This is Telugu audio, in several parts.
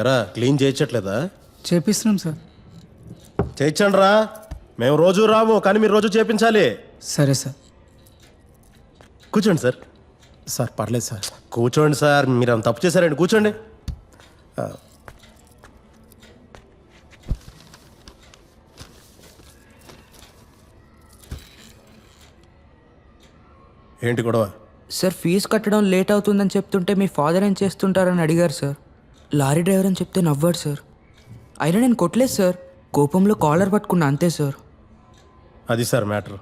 ఎరా క్లీన్ చేయించట్లేదా? చేపిస్తున్నాం సార్. చేయించండి రా మేము రోజు రాము కానీ మీరు రోజు చేయించాలి. సరే సార్. కూర్చోండి సార్. సార్ పర్లేదు సార్. కూర్చోండి సార్ మీరు అంత తప్పు చేశారండి కూర్చోండి. ఏంటి గొడవ? సార్ ఫీజు కట్టడం లేట్ అవుతుందని చెప్తుంటే మీ ఫాదర్ ఏం చేస్తుంటారని అడిగారు సార్. లారీ డ్రైవర్ అని చెప్తే నవ్వాడు సార్. అయినా నేను కొట్టలేదు సార్. కోపంలో కాలర్ పట్టుకున్నా అంతే సార్. అది సార్ మ్యాటర్.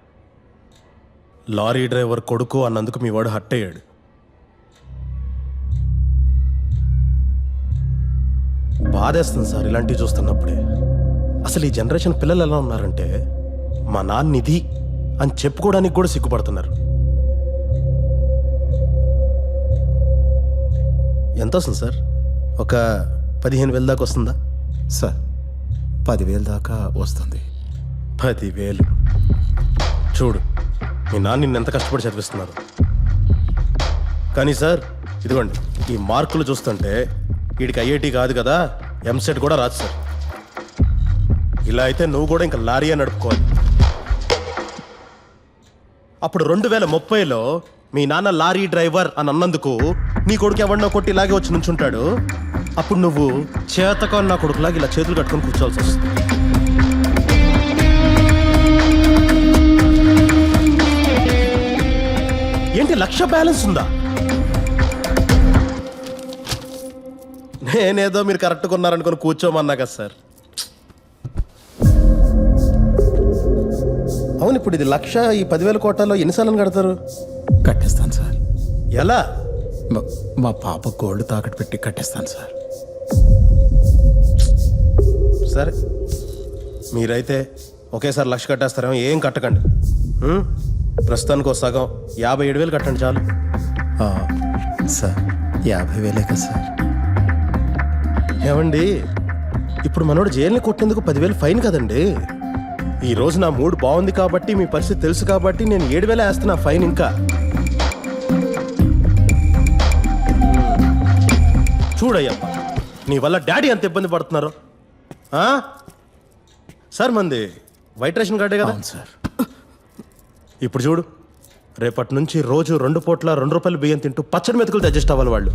లారీ డ్రైవర్ కొడుకు అన్నందుకు మీ వాడు హట్ అయ్యాడు బాధేస్తుంది సార్ ఇలాంటివి చూస్తున్నప్పుడే. అసలు ఈ జనరేషన్ పిల్లలు ఎలా ఉన్నారంటే మా నాన్న ఇది అని చెప్పుకోవడానికి కూడా సిగ్గుపడుతున్నారు. ఎంత వస్తుంది సార్? ఒక పదిహేను వేల దాకా వస్తుందా? సార్ పదివేల దాకా వస్తుంది. పదివేలు. చూడు మీ నాన్న నిన్ను ఎంత కష్టపడి చదివిస్తున్నారు. కానీ సార్ ఇదిగోండి ఈ మార్కులు చూస్తుంటే వీడికి ఐఐటి కాదు కదా ఎంసెట్ కూడా రాదు సార్. ఇలా అయితే నువ్వు కూడా ఇంకా లారీయే నడుపుకోవాలి. అప్పుడు రెండు వేల ముప్పైలో మీ నాన్న లారీ డ్రైవర్ అని అన్నందుకు నీ కొడుకు ఎవరినో కొట్టి ఇలాగే వచ్చి నుంచుంటాడు. అప్పుడు నువ్వు చేతకో నా కొడుకులాగా ఇలా చేతులు కట్టుకొని కూర్చోవాల్సి వస్తుంది. ఏంటి లక్ష బ్యాలెన్స్ ఉందా? నేనేదో మీరు కరెక్ట్ కొన్నారనుకుని కూర్చోమన్నా కదా సార్. అవును ఇప్పుడు ఇది లక్ష ఈ పదివేల కోటాలో ఎన్నిసార్లు కడతారు? కట్టేస్తాను సార్. ఎలా? మా- మా పాప గోల్డ్ తాకట్టు పెట్టి కట్టేస్తాను సార్. సరే. మీరైతే ఒకేసారి లక్ష కట్టేస్తారేమో ఏం కట్టకండి. ఉం? ప్రస్తుతానికి ఒక సగం యాభై ఏడు వేలు కట్టండి చాలు. ఆ, సార్ యాభై వేలే కదా సార్. ఏమండి? ఇప్పుడు మనోడు జైల్ని కొట్టేందుకు పదివేలు ఫైన్ కదండి. ఈ రోజు నా మూడ్ బాగుంది కాబట్టి మీ పరిస్థితి తెలుసు కాబట్టి నేను ఏడు వేల వేస్తున్నా ఫైన్ ఇంకా. చూడయ్యప్ప. నీ వల్ల డాడీ ఎంత ఇబ్బంది పడుతున్నారు? సార్ మంది వైట్ రేషన్ కార్డే కదా? సార్. ఇప్పుడు చూడు రేపటి నుంచి రోజు రెండు పూట్ల రెండు రూపాయలు బియ్యం తింటూ పచ్చడి మెతుకులు అడ్జస్ట్ అవ్వాలి వాళ్ళు.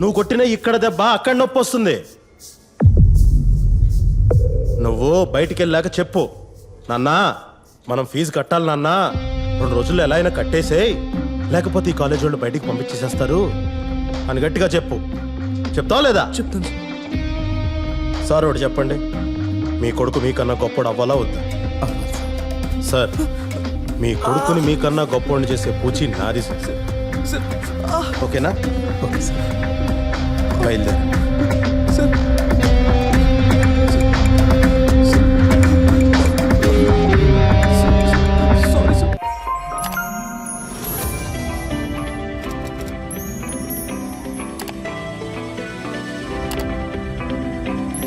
నువ్వు కొట్టిన ఇక్కడ దెబ్బ అక్కడ నొప్పి వస్తుంది. నువ్వు బయటికి వెళ్ళాక చెప్పు. నాన్నా మనం ఫీజు కట్టాలి నాన్నా. రెండు రోజుల్లో ఎలా అయినా కట్టేసేయ్. లేకపోతే ఈ కాలేజ్ వాళ్ళు బయటికి పంపించేసేస్తారు. అని గట్టిగా చెప్పు. చెప్తావా లేదా? చెప్తాను సార్. ఒకటి చెప్పండి. మీ కొడుకు మీకన్నా గొప్పడు అవ్వాలా వద్దా. సార్ మీ కొడుకుని మీకన్నా గొప్పవాడిని చేసే పూచి నాది సార్. ఓకేనా? Okay sir. బయలుదేరు.